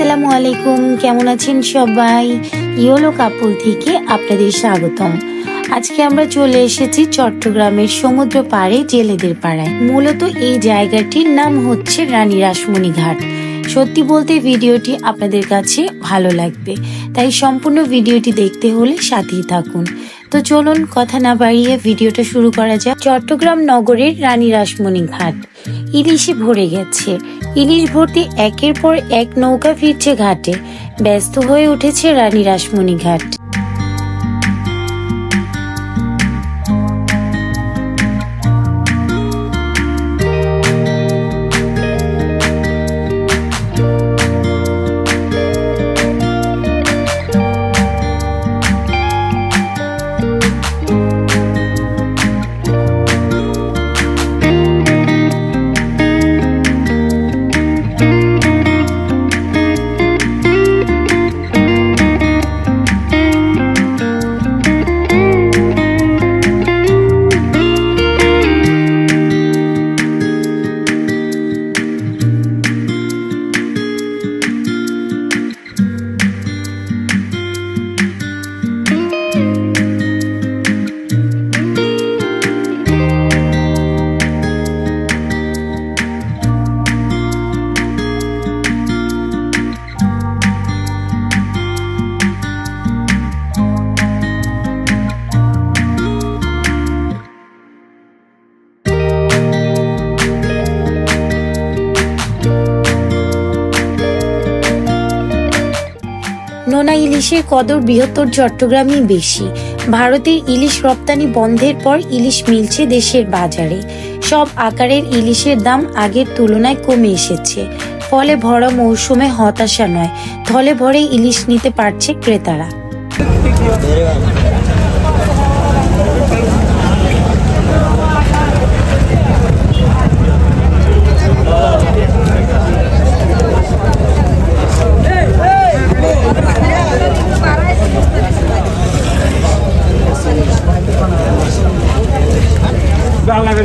আসসালামু আলাইকুম। কেমন আছেন সবাই? ইয়োলো কাপুল থেকে আপনাদের স্বাগতম। আজকে আমরা চলে এসেছি চট্টগ্রামের সমুদ্র পাড়ে জেলেদের পাড়ায়। মূলত এই জায়গাটির নাম হচ্ছে রানী রাসমণি ঘাট। সত্যি বলতে ভিডিওটি আপনাদের কাছে ভালো লাগবে। তাই সম্পূর্ণ ভিডিওটি দেখতে হলে সাথেই থাকুন। তো চলুন কথা না বাড়িয়ে ভিডিওটা শুরু করা যাক। চট্টগ্রাম নগরের রানী রাসমণি ঘাট। ইলিশে ভরে গেছে। ইলিশ ভর্তি একের পর এক নৌকা ফিরছে ঘাটে। ব্যস্ত হয়ে উঠেছে রানী রাসমণি ঘাট নোনা ইলিশের কদর বৃহত্তর চট্টগ্রামই বেশি। ভারতের ইলিশ রপ্তানি বন্ধের পর ইলিশ মিলছে দেশের বাজারে। সব আকারের ইলিশের দাম আগের তুলনায় কমে এসেছে। ফলে ভরা মৌসুমে হতাশা নয়, থলে ভরে ইলিশ নিতে পারছে ক্রেতারা।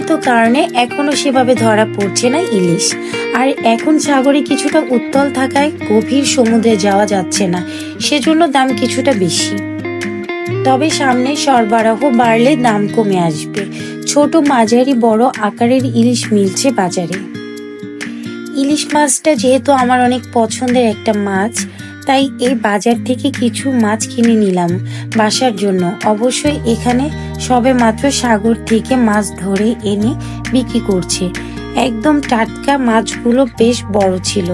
আবহাওয়াজনিত কারণে এখনও সেভাবে ধরা পড়ছে না ইলিশ। আর এখন সাগরে কিছুটা উত্তল থাকায় গভীর সমুদ্রে যাওয়া যাচ্ছে না। সেজন্য দাম কিছুটা বেশি। তবে সামনে সরবরাহ বাড়লে দাম কমে আসবে। ছোট, মাঝারি, বড় আকারের ইলিশ মিলছে বাজারে। ইলিশ মাছটা যেহেতু আমার অনেক পছন্দের একটা মাছ তাই এই বাজার থেকে কিছু মাছ কিনে নিলাম বাসার জন্য। অবশ্যই এখানে সবে মাত্র সাগর থেকে মাছ ধরে এনে বিক্রি করছে। একদম টাটকা মাছগুলো বেশ বড় ছিল।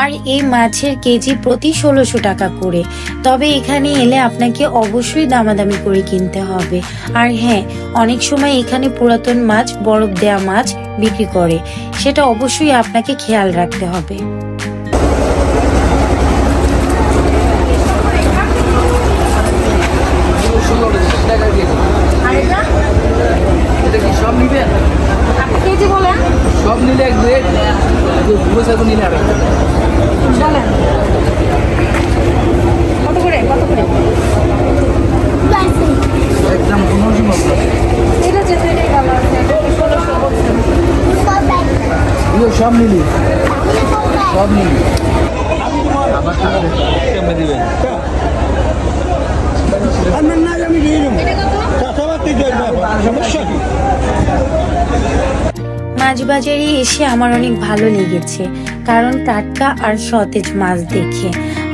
আর এই মাছের কেজি প্রতি ষোলোশো টাকা করে। তবে এখানে এলে আপনাকে অবশ্যই দামাদামি করে কিনতে হবে। আর হ্যাঁ অনেক সময় এখানে পুরাতন মাছ, বরফ দেয়া মাছ বিক্রি করে। সেটা অবশ্যই আপনাকে খেয়াল রাখতে হবে এটা কি সব নিবেন কেজি বলেন সব নিলে এক রেট পুরো সাইকেল নিলে আর একটা। বলেন কত করে কত করে একদম পনেরোশো মতো ঠিক আছে সেটাই ভালো আছে ষোলোশো বলছেন এগুলো সব নিলি। সব কথাবার্তা সমস্যা কি? এসে আমার অনেক ভালো লেগেছে কারণ টাটকা আর সতেজ মাছ দেখে।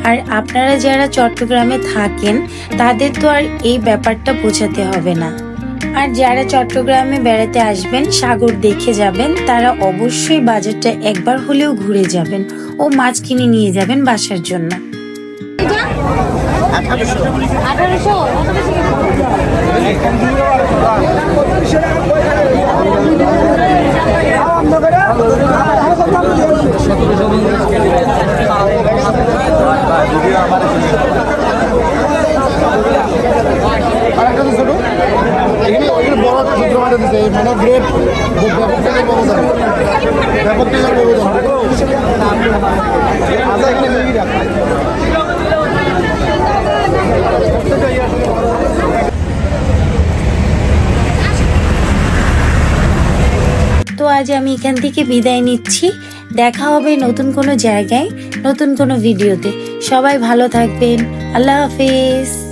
আর আপনারা যারা চট্টগ্রামে থাকেন তাদের তো আর এই ব্যাপারটা বোঝাতে হবে না। আর যারা চট্টগ্রামে বেড়াতে আসবেন, সাগর দেখে যাবেন, তারা অবশ্যই বাজারটা একবার হলেও ঘুরে যাবেন ও মাছ কিনে নিয়ে যাবেন বাসার জন্য। আঠারোশো। আজ আমি এখান থেকে বিদায় নিচ্ছি। দেখা হবে নতুন কোনো জায়গায়, নতুন কোনো ভিডিওতে। সবাই ভালো থাকবেন। আল্লাহ হাফেজ।